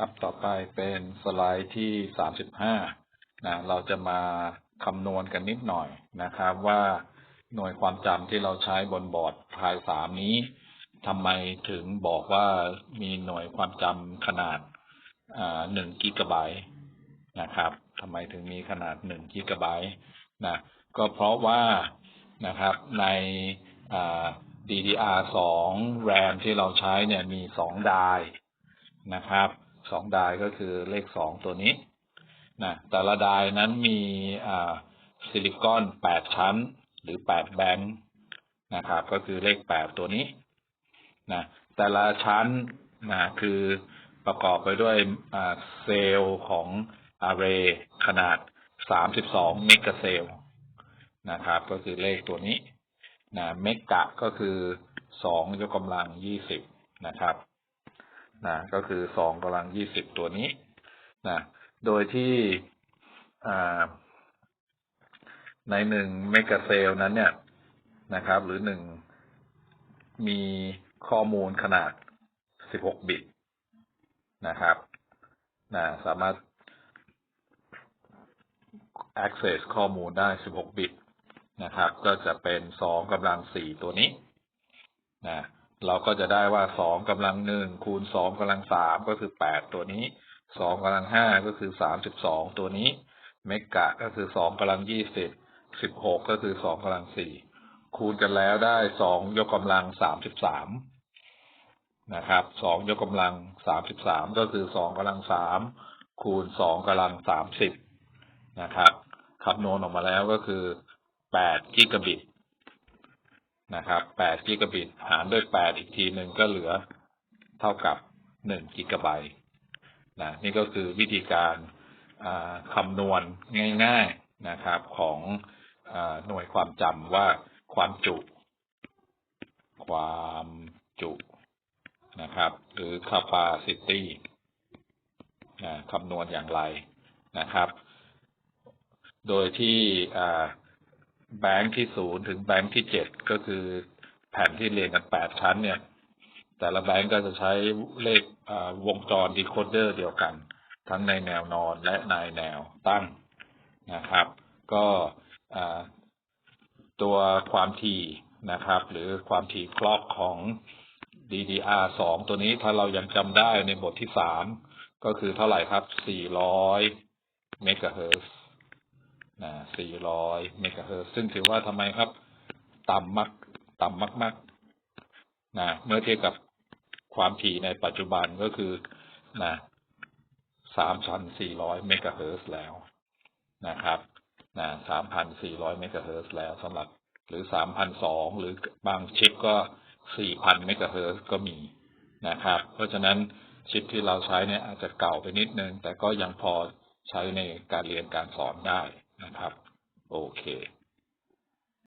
ครับต่อไปเป็นสไลด์ที่สามสิบห้านะเราจะมาคำนวณกันนิดหน่อยนะครับ ว่าหน่วยความจำที่เราใช้บนบอร์ดพายสามนี้ทำไมถึงบอกว่ามีหน่วยความจำขนาดหนึ่งกิกะไบต์นะครับทำไมถึงมีขนาดหนึ่งกิกะไบต์นะก็เพราะว่านะครับใน DDR2 RAM ที่เราใช้เนี่ยมีสองไดนะครับ สองไดก็คือเลขสองตัวนี้นะแต่ละไดนั้นมีซิลิคอนแปดชั้น หรือแปดแบงค์นะครับ ก็คือเลขแปดตัวนี้นะแต่ละชั้นนะคือประกอบไปด้วยเซลล์ของอาร์เรย์ขนาดสามสิบสองเมกะเซลล์นะครับ ก็คือเลขตัวนี้นะเมกะก็คือสองยกกำลังยี่สิบนะครับ นะก็คือสองกำลังยี่สิบตัวนี้นะโดยที่ในหนึ่งเมกะเซลนั้นเนี่ยนะครับ หรือหนึ่งมีข้อมูลขนาดสิบหกบิตนะครับนะสามารถ access ข้อมูลได้สิบหกบิตนะครับ ก็จะเป็นสองกำลังสี่ตัวนี้นะ เราก็จะได้ว่าสองกำลังหนึ่งคูณสองกำลังสามก็คือแปดตัวนี้สองกำลังห้าก็คือสามสิบสองตัวนี้ เมกะก็คือสองกำลังยี่สิบสิบหกก็คือสองกำลังสี่คูณกันแล้วได้สองยกกำลังสามสิบสามนะครับสองยกกำลังสามสิบสามก็คือสองกำลังสามคูณสองกำลังสามสิบนะครับคำนวณออกมาแล้วก็คือแปดกิกะบิต นะครับแปดกิกะบิตหารด้วยแปดอีกทีหนึ่งก็เหลือเท่ากับหนึ่งกิกะไบต์นะนี่ก็คือวิธีการคำนวณง่ายๆนะครับของอหน่วยความจำว่าความจุ ความจุนะครับ หรือ capacity นะคำนวณอย่างไรนะครับ โดยที่ แบงค์ที่ศูนย์ถึงแบงค์ที่เจ็ดก็คือแผ่นที่เรียงกันแปดชั้นเนี่ย แต่ละแบงค์ก็จะใช้เลขวงจรดีโคเดอร์เดียวกัน ทั้งในแนวนอนและในแนวตั้งนะครับ ก็ตัวความถี่นะครับ หรือความถี่คล็อกของ DDR 2ตัวนี้ถ้าเรายังจำได้ในบทที่สามก็คือเท่าไหร่ครับ 400 เมกะเฮิร์ นะ400เมกะเฮิรตซ์ซึ่งถือว่าทำไมครับ ต่ำมากต่ำมากๆนะเมื่อเทียบกับความถี่ในปัจจุบันก็คือนะ3,400เมกะเฮิร์แล้วนะครับนะ3,400เมกะเฮิร์แล้วสำหรับหรือ 3,200 หรือบางชิปก็ 4,000เมกะเฮิร์ก็มีนะครับ เพราะฉะนั้นชิปที่เราใช้เนี่ยอาจจะเก่าไปนิดนึง แต่ก็ยังพอใช้ในการเรียนการสอนได้ นะครับ โอเค